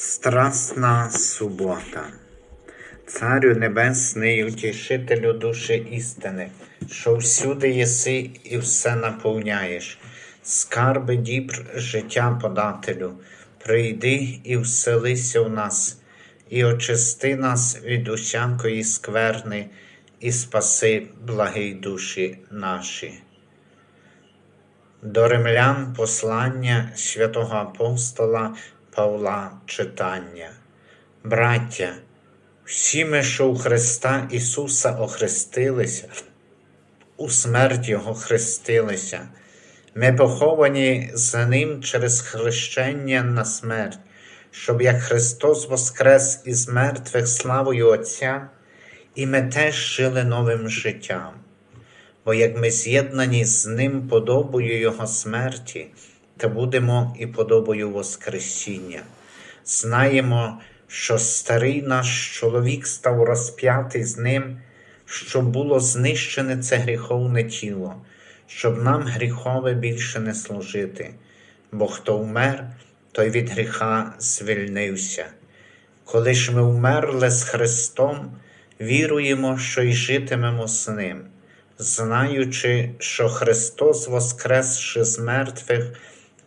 Страсна субота. Царю Небесний, утішителю душі істини, що всюди єси і все наповняєш, скарби дібр життя подателю, прийди і вселися в нас, і очисти нас від усякої скверни, і спаси благий душі наші. До римлян послання святого апостола Павла читання. Браття, всі ми, що у Христа Ісуса охрестилися, у смерть Його хрестилися, ми поховані за Ним через хрещення на смерть, щоб як Христос воскрес із мертвих славою Отця, і ми теж жили новим життям бо як ми з'єднані з Ним подобою Його смерті, то будемо і подобою Воскресіння. Знаємо, що старий наш чоловік став розп'ятий з ним, щоб було знищене це гріховне тіло, щоб нам гріхове більше не служити, бо хто вмер, той від гріха звільнився. Коли ж ми вмерли з Христом, віруємо, що й житимемо з Ним знаючи, що Христос, воскресши з мертвих,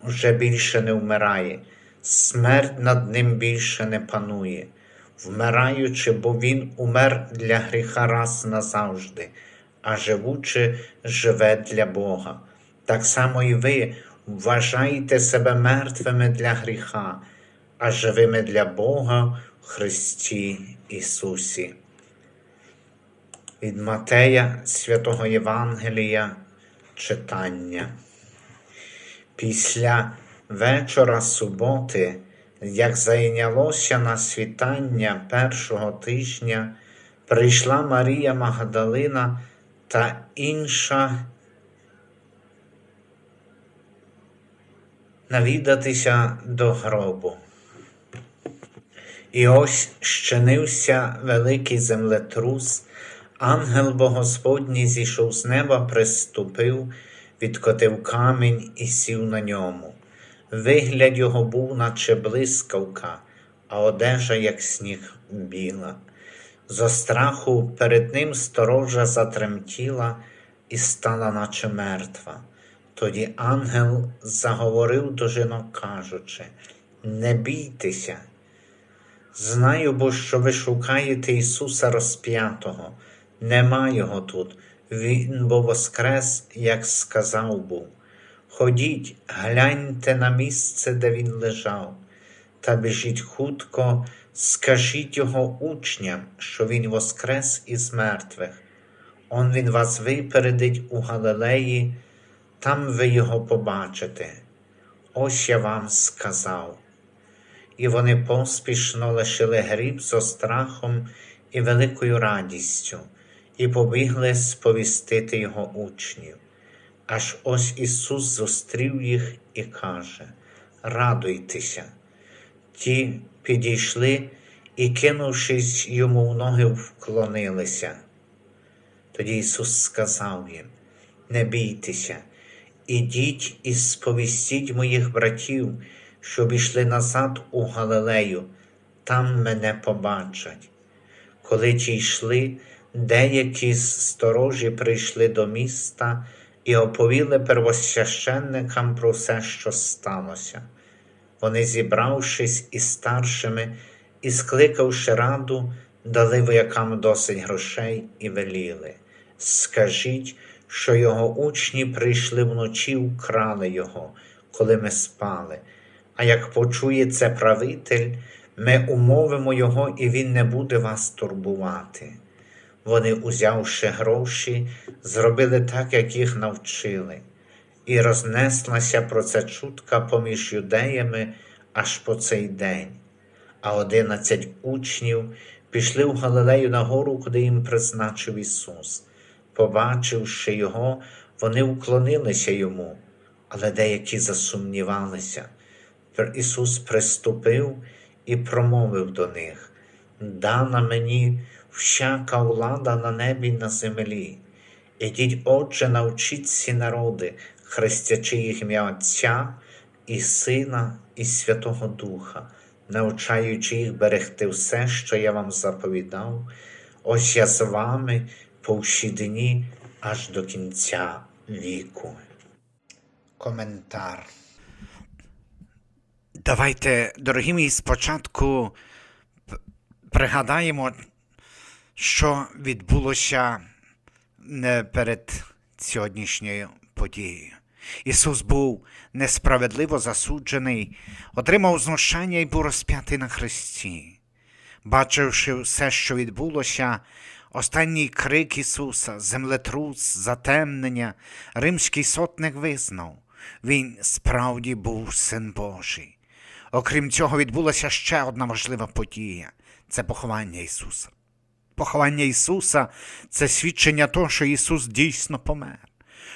вже більше не вмирає, смерть над Ним більше не панує, вмираючи, бо Він умер для гріха раз назавжди, а живучи, живе для Бога. Так само і ви вважаєте себе мертвими для гріха, а живими для Бога в Христі Ісусі від Матея Святого Євангелія читання. Після вечора суботи, як зайнялося на світання першого тижня, прийшла Марія Магдалина та інша навідатися до гробу. І ось щинився великий землетрус. Ангел Богосподній зійшов з неба, приступив, відкотив камінь і сів на ньому. Вигляд його був, наче блискавка, а одежа, як сніг біла. Зо страху перед ним сторожа затремтіла і стала, наче мертва. Тоді ангел заговорив до жінок, кажучи: Не бійтеся. Знаю, бо що ви шукаєте Ісуса розп'ятого. Нема його тут, він бо воскрес, як сказав був. Ходіть, гляньте на місце, де він лежав, та біжіть хутко, скажіть його учням, що він воскрес із мертвих. Он він вас випередить у Галилеї, там ви його побачите. Ось я вам сказав. І вони поспішно лишили гріб зо страхом і великою радістю і побігли сповістити його учнів. Аж ось Ісус зустрів їх і каже: Радуйтеся. Ті підійшли і, кинувшись йому в ноги, вклонилися. Тоді Ісус сказав їм: Не бійтеся, ідіть і сповістіть моїх братів, щоб ішли назад у Галилею, там мене побачать. Коли ті йшли, Деякі з сторожі прийшли до міста і оповіли первосвященникам про все, що сталося. Вони, зібравшись із старшими і скликавши раду, дали воякам досить грошей і веліли. Скажіть, що його учні прийшли вночі, вкрали його, коли ми спали. А як почує це правитель, ми умовимо його, і він не буде вас турбувати. Вони, узявши гроші, зробили так, як їх навчили, і рознеслася про це чутка поміж юдеями аж по цей день. А одинадцять учнів пішли в Галилею на гору, куди їм призначив Ісус. Побачивши Його, вони уклонилися йому, але деякі засумнівалися. Ісус приступив і промовив до них: Дана мені всяка влада на небі і на землі. Ідіть, Отже, навчіть ці народи, хрестячи їх ім'я Отця і Сина, і Святого Духа, навчаючи їх берегти все, що я вам заповідав. Ось я з вами по всі дні аж до кінця віку. Коментар. Давайте, дорогі мої, спочатку пригадаємо, що відбулося перед сьогоднішньою подією. Ісус був несправедливо засуджений, отримав знущання і був розп'ятий на хресті. Бачивши все, що відбулося, останній крик Ісуса, землетрус, затемнення, римський сотник визнав, Він справді був син Божий. Окрім цього, відбулася ще одна важлива подія це поховання Ісуса. Поховання Ісуса це свідчення того, що Ісус дійсно помер.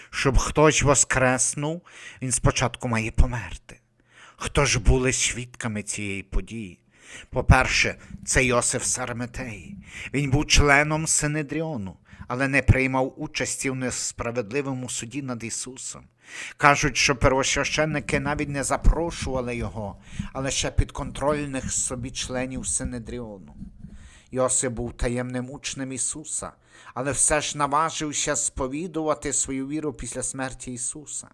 Щоб хтось воскреснув, Він спочатку має померти. Хто ж були свідками цієї події? По-перше, це Йосиф Сарметей. Він був членом Синедріону, але не приймав участі в несправедливому суді над Ісусом. Кажуть, що первосвященники навіть не запрошували його, а лише підконтрольних собі членів Синедріону. Йосип був таємним учнем Ісуса, але все ж наважився сповідувати свою віру після смерті Ісуса.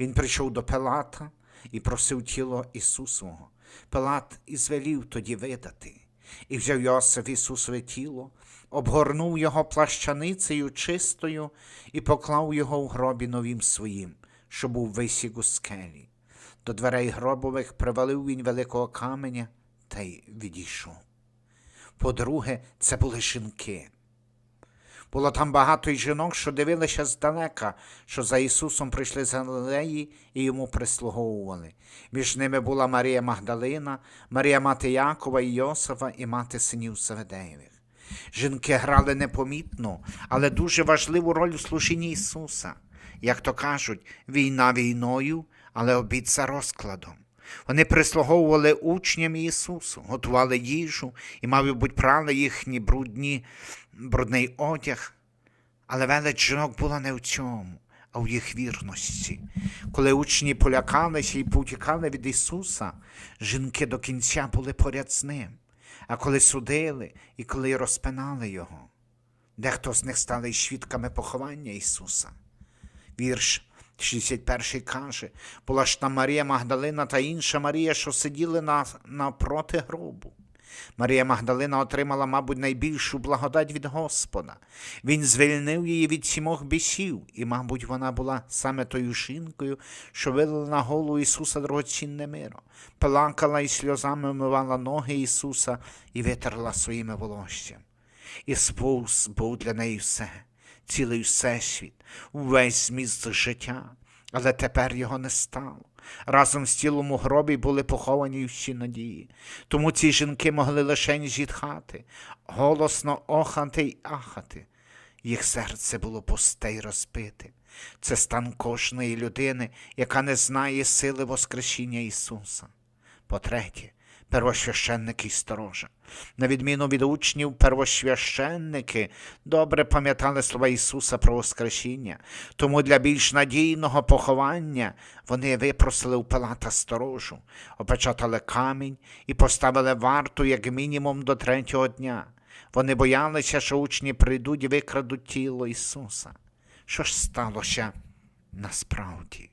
Він прийшов до Пилата і просив тіло Ісусового. Пилат і звелів тоді видати, і взяв Йосиф Ісусове тіло, обгорнув його плащаницею чистою і поклав його в гробі новім своїм, що був висік у скелі. До дверей гробових привалив він великого каменя та й відійшов. По-друге, це були жінки. Було там багато й жінок, що дивилися здалека, що за Ісусом прийшли з Галилеї і йому прислуговували. Між ними була Марія Магдалина, Марія мати Якова і Йосифа і мати синів Саведеєвих. Жінки грали непомітну, але дуже важливу роль у служінні Ісуса. Як то кажуть, війна війною, але обід за розкладом. Вони прислуговували учням Ісусу, готували їжу і, мабуть, прали їхні брудні, брудний одяг. Але велич жінок була не в цьому, а в їх вірності. Коли учні полякалися і повтікали від Ісуса, жінки до кінця були поряд з ним. А коли судили і коли розпинали Його, дехто з них стали свідками поховання Ісуса. Вірш 61 каже, була ж там Марія Магдалина та інша Марія, що сиділи на, напроти гробу. Марія Магдалина отримала, мабуть, найбільшу благодать від Господа. Він звільнив її від сімох бісів, і, мабуть, вона була саме тою жінкою, що вилила на голову Ісуса дорогоцінне миро, плакала і сльозами вмивала ноги Ісуса і витерла своїми волоссям. Ісус був для неї все, цілий всесвіт, увесь зміст життя, але тепер його не стало. Разом з тілом у гробі були поховані всі надії. Тому ці жінки могли лише зітхати, голосно охати й ахати. Їх серце було пусте й розбите. Це стан кожної людини, яка не знає сили Воскресіння Ісуса. По-третє, первосвященники й сторожа. На відміну від учнів, первосвященники добре пам'ятали слова Ісуса про Воскресіння, тому для більш надійного поховання вони випросили у Пилата сторожу, опечатали камінь і поставили варту як мінімум до третього дня. Вони боялися, що учні прийдуть і викрадуть тіло Ісуса. Що ж сталося насправді?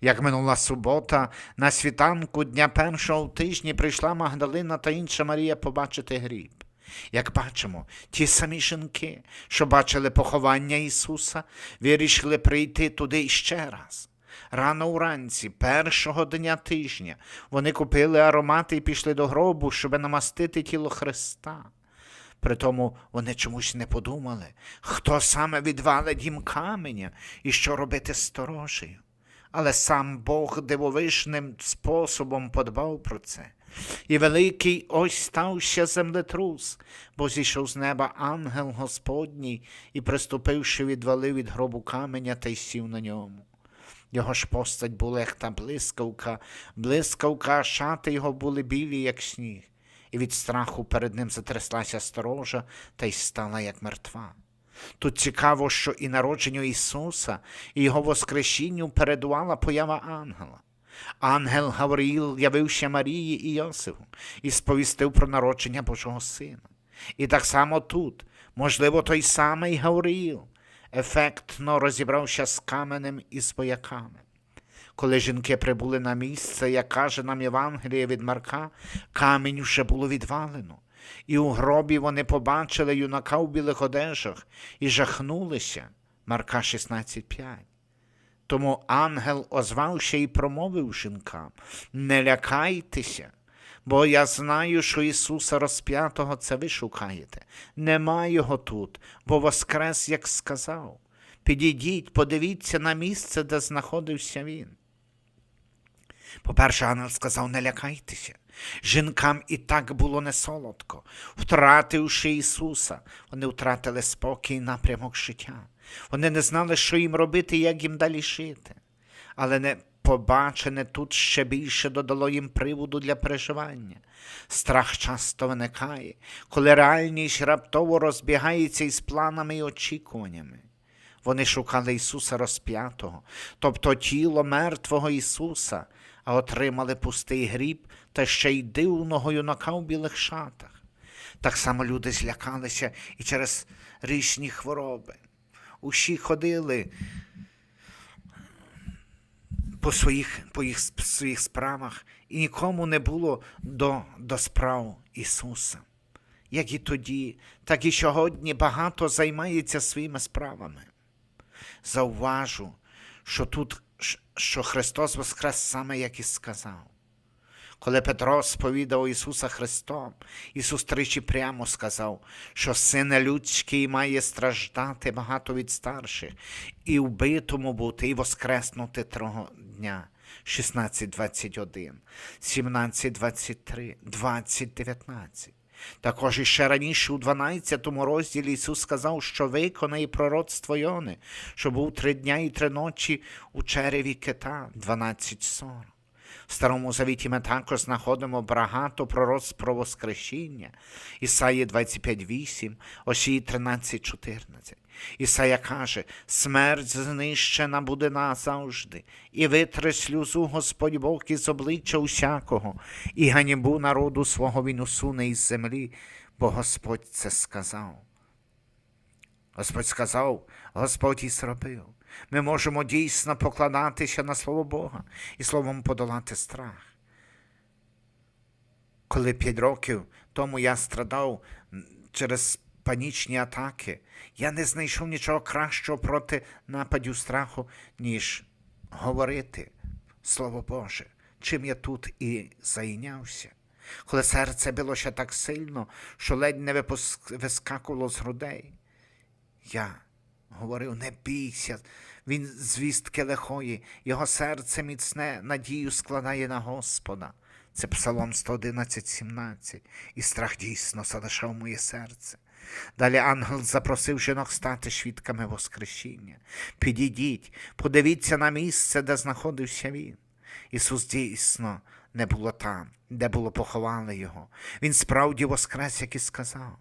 Як минула субота, на світанку дня першого тижні прийшла Магдалина та інша Марія побачити гріб. Як бачимо, ті самі жінки, що бачили поховання Ісуса, вирішили прийти туди іще раз. Рано уранці, першого дня тижня, вони купили аромати і пішли до гробу, щоб намастити тіло Христа. Притому вони чомусь не подумали, хто саме відвалить їм каменя і що робити з сторожею. Але сам Бог дивовижним способом подбав про це. І великий ось стався землетрус, бо зійшов з неба ангел Господній і, приступивши, відвалив від гробу каменя та й сів на ньому. Його ж постать була, як та блискавка, блискавка, а шати його були білі, як сніг, і від страху перед ним затряслася сторожа та й стала, як мертва. Тут цікаво, що і народженню Ісуса, і Його Воскресінню передувала поява ангела. Ангел Гавриїл явився Марії і Йосифу і сповістив про народження Божого Сина. І так само тут, можливо, той самий Гавриїл ефектно розібрався з каменем і з вояками. Коли жінки прибули на місце, як каже нам Євангеліє від Марка, камінь вже було відвалено, і у гробі вони побачили юнака в білих одежах і жахнулися. Марка 16.5. Тому ангел озвався і промовив жінкам: Не лякайтеся, бо я знаю, що Ісуса розп'ятого це ви шукаєте. Нема його тут, бо воскрес, як сказав. Підійдіть, подивіться на місце, де знаходився він. По-перше, ангел сказав, не лякайтеся. Жінкам і так було не солодко. Втративши Ісуса, вони втратили спокій і напрямок життя. Вони не знали, що їм робити і як їм далі жити. Але не побачене тут ще більше додало їм приводу для переживання. Страх часто виникає, коли реальність раптово розбігається із планами і очікуваннями. Вони шукали Ісуса розп'ятого, тобто тіло мертвого Ісуса, а отримали пустий гріб та ще й дивного юнака в білих шатах. Так само люди злякалися і через різні хвороби. Усі ходили по своїх, по їх, своїх справах, і нікому не було до, до справ Ісуса. Як і тоді, так і сьогодні багато займається своїми справами. Зауважу, що тут що Христос воскрес саме як і сказав. Коли Петро сповідав Ісуса Христом, Ісус тричі прямо сказав, що син людський має страждати багато від старших, і вбитому бути, і воскреснути того дня. 16.21, 17.23, 20.19. Також іще раніше у 12 розділі Ісус сказав, що виконає пророцтво Йони, що був три дня і три ночі у череві кита 12.40. В Старому Завіті ми також знаходимо багато пророцтв про Воскресіння, Ісаї 25.8, Осії 13.14. Ісая каже, смерть знищена буде назавжди, і витре сльозу Господь Бог із обличчя усякого, і ганібу народу свого він усуне із землі, бо Господь це сказав. Господь сказав, Господь і зробив. Ми можемо дійсно покладатися на Слово Бога і словом подолати страх. Коли п'ять років тому я страдав через панічні атаки, я не знайшов нічого кращого проти нападів страху, ніж говорити Слово Боже, чим я тут і зайнявся. Коли серце било ще так сильно, що ледь не вискакувало з грудей. Я говорив, не бійся, він звістки лихої, його серце міцне надію складає на Господа. Це Псалом 111, 17. І страх дійсно залишав моє серце. Далі ангел запросив жінок стати свідками Воскресіння. Підійдіть, подивіться на місце, де знаходився він. Ісус дійсно не було там, де було поховали його. Він справді воскрес, як і сказав.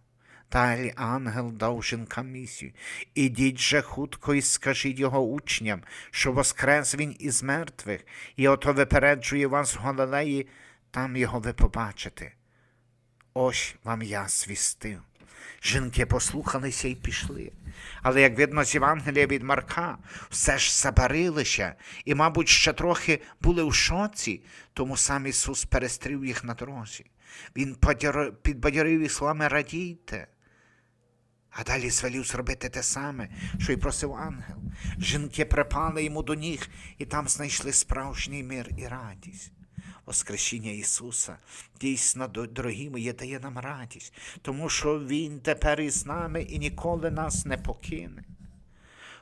Далі ангел дав жінкам місію. Ідіть же хутко і скажіть його учням, що воскрес він із мертвих, і ото випереджує вас в Галилеї, там його ви побачите. Ось вам я звістив. Жінки послухалися і пішли. Але, як видно з Євангелія від Марка, все ж забарилися і, мабуть, ще трохи були в шоці, тому сам Ісус перестрів їх на дорозі. Він підбадьорив їх словами радійте. А далі звелів зробити те саме, що й просив ангел. Жінки припали йому до ніг і там знайшли справжній мир і радість. Воскресіння Ісуса дійсно, дорогі мої, дає нам радість, тому що Він тепер із нами і ніколи нас не покине.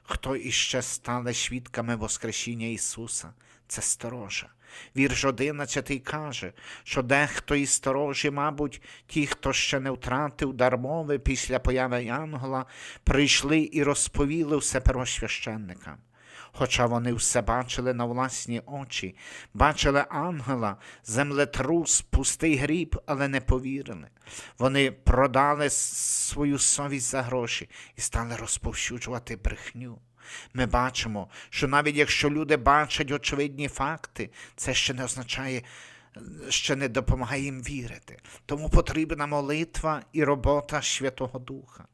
Хто іще стане свідками Воскресіння Ісуса, це сторожа. Вірш 11 каже, що дехто із сторожі, мабуть, ті, хто ще не втратив дармови після появи Янгола, прийшли і розповіли все первосвященникам. Хоча вони все бачили на власні очі, бачили ангела, землетрус, пустий гріб, але не повірили. Вони продали свою совість за гроші і стали розповсюджувати брехню. Ми бачимо, що навіть якщо люди бачать очевидні факти, це ще не означає, ще не допомагає їм вірити. Тому потрібна молитва і робота Святого Духа.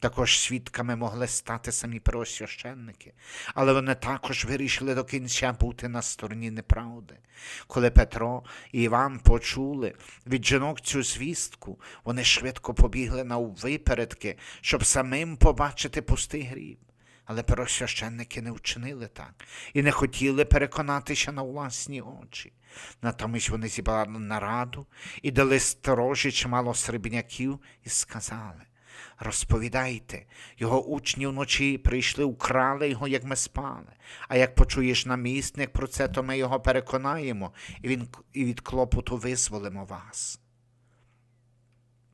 Також свідками могли стати самі первосвященники, але вони також вирішили до кінця бути на стороні неправди. Коли Петро і Іван почули від жінок цю звістку, вони швидко побігли на випередки, щоб самим побачити пустий гріб. Але первосвященники не вчинили так і не хотіли переконатися на власні очі. Натомість вони зібрали нараду і дали сторожі чимало срібняків і сказали розповідайте, його учні вночі прийшли, украли його, як ми спали. А як почуєш намісник про це, то ми його переконаємо, і, він, і від клопоту визволимо вас.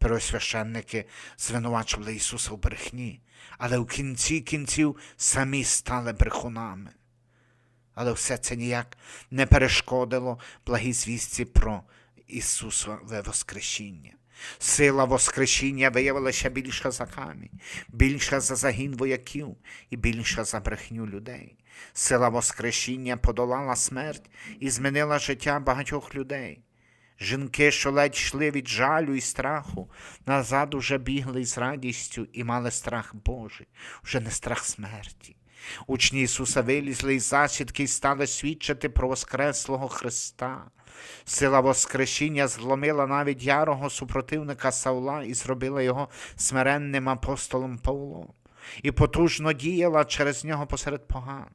Первосвященники звинувачували Ісуса в брехні, але в кінці кінців самі стали брехунами. Але все це ніяк не перешкодило благій звістці про Ісусове Воскресіння. Сила Воскресіння виявилася більша за камінь, більша за загін вояків і більша за брехню людей. Сила Воскресіння подолала смерть і змінила життя багатьох людей. Жінки, що ледь йшли від жалю і страху, назад уже бігли з радістю і мали страх Божий, вже не страх смерті. Учні Ісуса вилізли із засідки і стали свідчити про Воскреслого Христа. Сила Воскресіння зломила навіть ярого супротивника Саула і зробила його смиренним апостолом Павлом, і потужно діяла через нього посеред поган.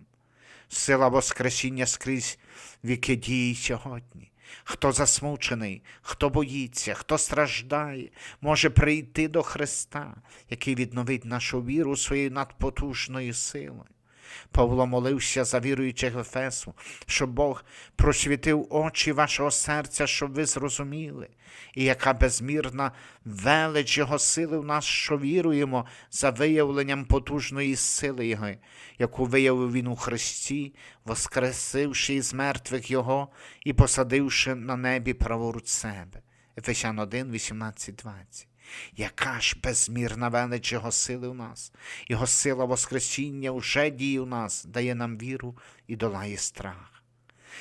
Сила Воскресіння скрізь віки діє сьогодні. Хто засмучений, хто боїться, хто страждає, може прийти до Христа, який відновить нашу віру своєю надпотужною силою. Павло молився за віруючих в Ефесу, щоб Бог просвітив очі вашого серця, щоб ви зрозуміли, і яка безмірна велич Його сили в нас, що віруємо за виявленням потужної сили Його, яку виявив Він у Христі, воскресивши із мертвих Його і посадивши на небі праворуч себе. Ефесян 1, 18, 20. Яка ж безмірна велич Його сили у нас, Його сила Воскресіння уже діє у нас, дає нам віру і долає страх.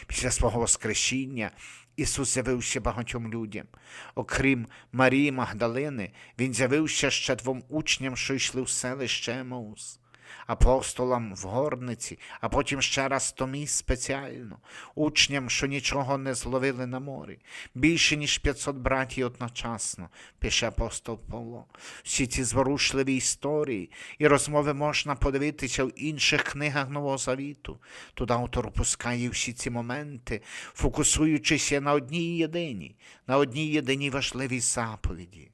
Після свого Воскресіння Ісус з'явився багатьом людям. Окрім Марії Магдалини, Він з'явився ще двом учням, що йшли в селище Емаус апостолам в горниці, а потім ще раз Томі спеціально, учням, що нічого не зловили на морі, більше ніж 500 братів одночасно, пише апостол Павло. Всі ці зворушливі історії і розмови можна подивитися в інших книгах Нового Завіту. Туди автор опускає всі ці моменти, фокусуючися на одній єдиній, на одній єдиній важливій заповіді.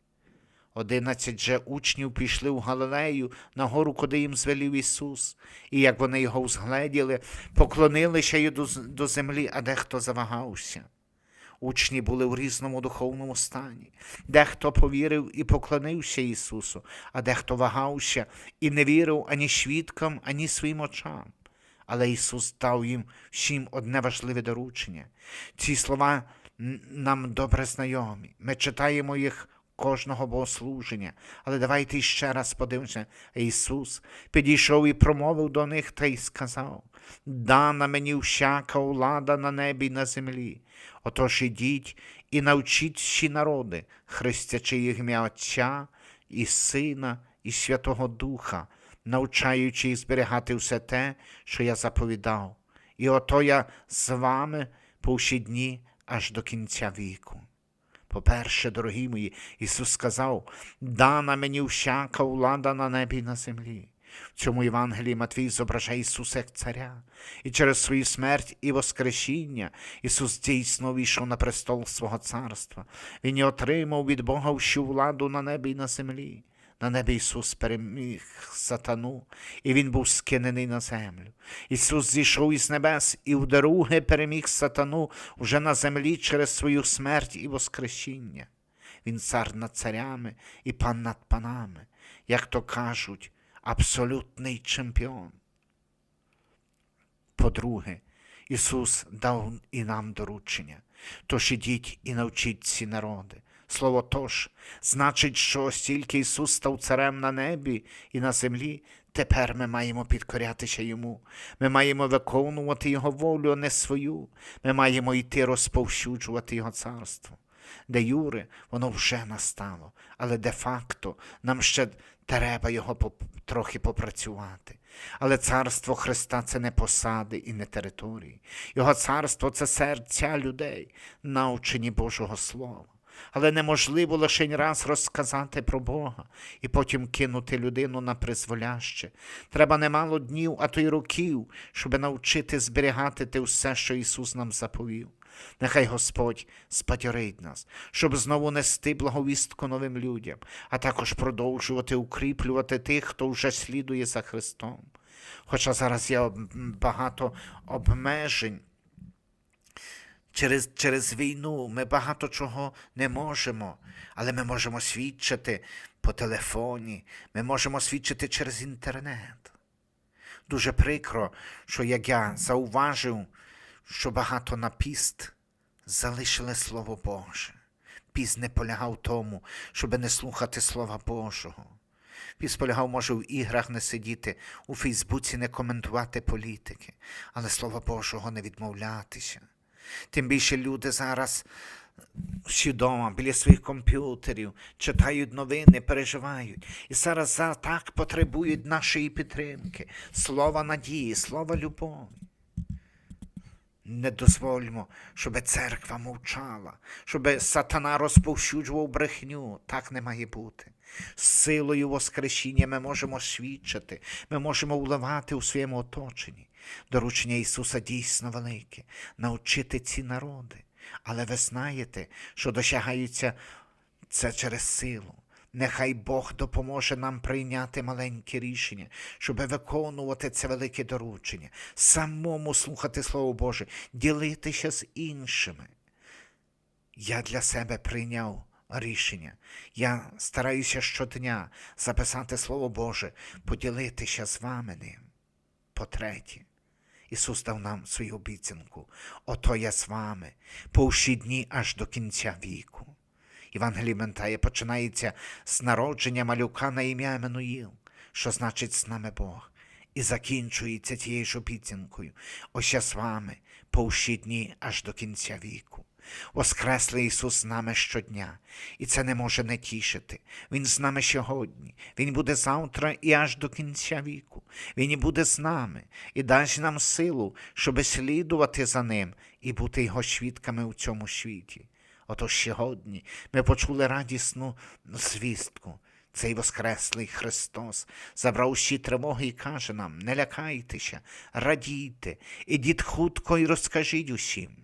Одинадцять же учнів пішли в Галилею на гору, куди їм звелів Ісус, і як вони його узгледіли, поклонилися й до, до землі, а дехто завагався. Учні були в різному духовному стані. Дехто повірив і поклонився Ісусу, а дехто вагався і не вірив ані свідкам, ані своїм очам. Але Ісус дав їм всім одне важливе доручення. Ці слова нам добре знайомі. Ми читаємо їх кожного богослуження. Але давайте іще раз подивимося. Ісус підійшов і промовив до них та й сказав: Дана мені всяка влада на небі й на землі. Отож ідіть і навчіть всі народи, хрестячи їх ім'я Отця і Сина, і Святого Духа, навчаючи їх зберігати все те, що я заповідав. І ото я з вами по всі дні аж до кінця віку. По-перше, дорогі мої, Ісус сказав, дана мені всяка влада на небі і на землі. В цьому Євангелії Матвій зображає Ісуса як царя, і через свою смерть і воскресіння Ісус дійсно війшов на престол свого царства. Він і отримав від Бога всю владу на небі і на землі. На небі Ісус переміг сатану, і Він був скинений на землю. Ісус зійшов із небес і вдруге переміг сатану уже на землі через свою смерть і воскресіння. Він цар над царями і пан над панами, як то кажуть, абсолютний чемпіон. По-друге, Ісус дав і нам доручення. Тож ідіть і навчіть ці народи. Слово тож значить, що стільки Ісус став царем на небі і на землі, Тепер ми маємо підкорятися йому. Ми маємо виконувати його волю, а не свою. Ми маємо йти розповсюджувати його царство. Де Юре, воно вже настало, але де-факто нам ще треба його поп- трохи попрацювати. Але царство Христа це не посади і не території. Його царство це серця людей, навчені Божого Слова. Але неможливо лише раз розказати про Бога і потім кинути людину на призволяще. Треба немало днів, а то й років, щоб навчити зберігати те все, що Ісус нам заповів. Нехай Господь спадьорить нас, щоб знову нести благовістку новим людям, а також продовжувати укріплювати тих, хто вже слідує за Христом. Хоча зараз є багато обмежень. Через, через війну ми багато чого не можемо, але ми можемо свідчити по телефоні, ми можемо свідчити через інтернет. Дуже прикро, що як я зауважив, що багато на піст залишили Слово Боже. Піст не полягав тому, щоб не слухати Слова Божого. Піст полягав, може, в іграх не сидіти, у Фейсбуці не коментувати політики, але Слова Божого не відмовлятися. Тим більше люди зараз вдома, біля своїх комп'ютерів, читають новини, переживають. І зараз так потребують нашої підтримки, слова надії, слова любові. Не дозвольмо, щоб церква мовчала, щоб сатана розповсюджував брехню. Так не має бути. З силою Воскресіння ми можемо свідчити, ми можемо вливати у своєму оточенні. Доручення Ісуса дійсно велике навчити ці народи. Але ви знаєте, що досягаються це через силу. Нехай Бог допоможе нам прийняти маленькі рішення, щоб виконувати це велике доручення, самому слухати Слово Боже, ділитися з іншими. Я для себе прийняв рішення. Я стараюся щодня записати Слово Боже, поділитися з вами ним. По-третє, Ісус дав нам свою обіцянку. Ото я з вами по всі дні аж до кінця віку. Євангелій Ментає починається з народження малюка на ім'я Еммануїл, що значить з нами Бог, і закінчується тією ж обіцянкою. Ось я з вами по всі дні аж до кінця віку. Воскреслий Ісус з нами щодня, і це не може не тішити. Він з нами сьогодні, Він буде завтра і аж до кінця віку. Він і буде з нами і дасть нам силу, щоби слідувати за Ним і бути Його свідками у цьому світі. Отож сьогодні ми почули радісну звістку. Цей Воскреслий Христос забрав усі тривоги і каже нам: не лякайтеся, радійте, ідіть хутко і розкажіть усім.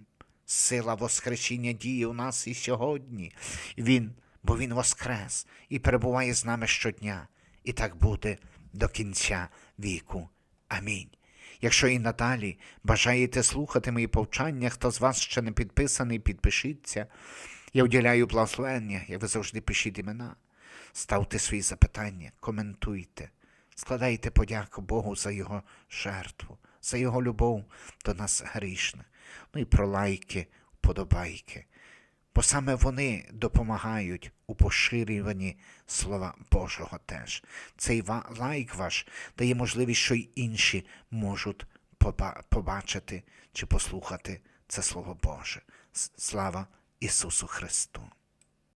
Сила Воскресіння діє у нас і сьогодні. Він, бо Він воскрес і перебуває з нами щодня, і так буде до кінця віку. Амінь. Якщо і надалі бажаєте слухати мої повчання, хто з вас ще не підписаний, підпишіться. Я уділяю благословення, як ви завжди пишіть імена. Ставте свої запитання, коментуйте, складайте подяку Богу за Його жертву, за Його любов до нас грішних. Ну і про лайки, вподобайки. Бо саме вони допомагають у поширюванні Слова Божого теж. Цей лайк ваш дає можливість, що й інші можуть поба- побачити чи послухати це Слово Боже. Слава Ісусу Христу!